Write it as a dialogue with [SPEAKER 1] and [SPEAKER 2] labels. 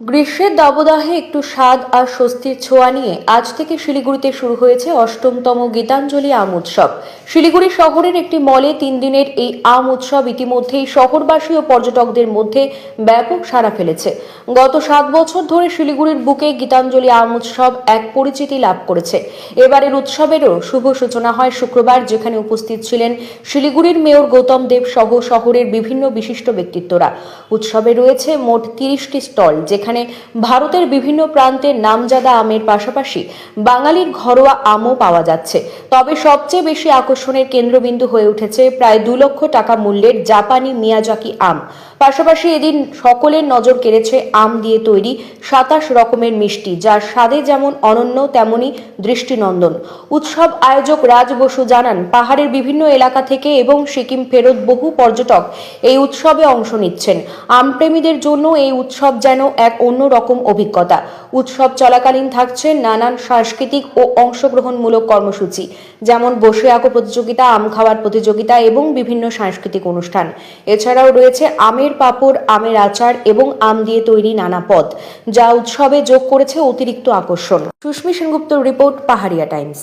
[SPEAKER 1] গ্রীষ্মের দাবদাহে একটু স্বাদ আর স্বস্তির ছোঁয়া নিয়ে আজ থেকে শিলিগুড়িতে শুরু হয়েছে অষ্টমতম গীতাঞ্জলি আম উৎসব। শিলিগুড়ি শহরের একটি মলে তিন দিনের এই আম উৎসব ইতিমধ্যেই শহরবাসী ও পর্যটকদের মধ্যে ব্যাপক সাড়া ফেলেছে। গত সাত বছর ধরে শিলিগুড়ির বুকে গীতাঞ্জলি আম উৎসব এক পরিচিতি লাভ করেছে। এবারের উৎসবেরও শুভ সূচনা হয় শুক্রবার, যেখানে উপস্থিত ছিলেন শিলিগুড়ির মেয়র গৌতম দেব সহ শহরের বিভিন্ন বিশিষ্ট ব্যক্তিত্বরা। উৎসবে রয়েছে মোট তিরিশটি স্টল, যেখানে ভারতের বিভিন্ন প্রান্তের নামজাদা আমের পাশাপাশি বাঙালির ঘরোয়া আমও পাওয়া যাচ্ছে। তবে সবচেয়ে বেশি আকর্ষণের কেন্দ্রবিন্দু হয়ে উঠেছে প্রায় দু লক্ষ টাকা মূল্যের জাপানি মিয়াজাকি আম। পাশাপাশি এদিন সকলের নজর কেড়েছে আম দিয়ে তৈরি সাতাশ রকমের মিষ্টি, যার স্বাদে যেমন অনন্য, তেমনি দৃষ্টিনন্দন। উৎসব আয়োজক রাজ বসু জানান, পাহাড়ের বিভিন্ন এলাকা থেকে এবং সিকিম ফেরত বহু পর্যটক এই উৎসবে অংশ নিচ্ছেন। আমপ্রেমীদের জন্য এই উৎসব যেন এক অন্যরকম অভিজ্ঞতা। উৎসব চলাকালীন থাকছে নানান সাংস্কৃতিক ও অংশগ্রহণমূলক কর্মসূচি, যেমন বসে আঁকো প্রতিযোগিতা, আম খাওয়ার প্রতিযোগিতা এবং বিভিন্ন সাংস্কৃতিক অনুষ্ঠান। এছাড়াও রয়েছে আমের পাঁপড়, আমের আচার এবং আম দিয়ে তৈরি নানা পদ, যা উৎসবে যোগ করেছে অতিরিক্ত আকর্ষণ। Susmi Sengupta report, Paharia Times.